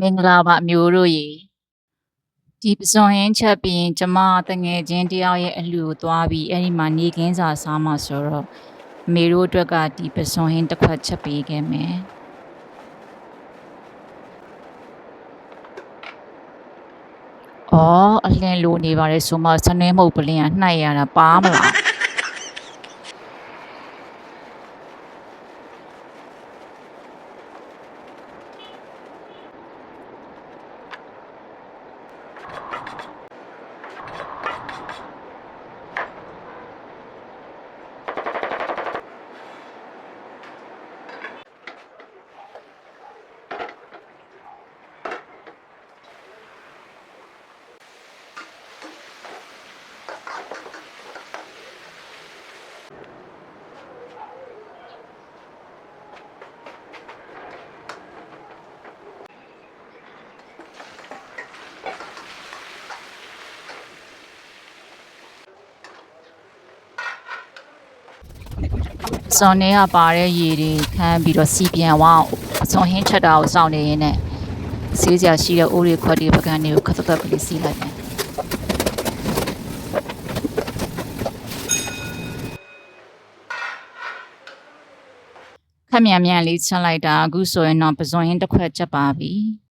မင်္ဂလာပါအမျိုးတို့ရေဒီပစွန်ဟင်းချက်ပြီးရင်ကျမတငယ်ချင်းတယောက်ရဲ့အလှူကိုသွားပြီးအဲ့ဒီမှာနေကင်းစာစားမှဆိုတော့အမေတို့အတွက်ကဒီပစွန်ဟင်းတစ်ခွက်ချက်ပေးခဲ့မယ်အော်အလင်းလိုနေပါလေဆိုမှစနေမုတ်ပလင်းကနှိုက်ရတာပါမလား စွန်နေကပါတဲ့ရေတွေခမ်းပြီးတော့စီပြန်ဝအောင်စွန်ဟင်းချက်တာကိုစောင့်နေရင်းနဲ့စီးစရာရှိတဲ့အိုးတွေခွက်တွေပကံတွေကိုခတ်သက်သက်ကလေးစီးလိုက်တယ်ခက်မြန်မြန်လေးချက်လိုက်တာအခုဆိုရင်တော့ပစွန်ဟင်းတစ်ခွက်ချက်ပါပြီ။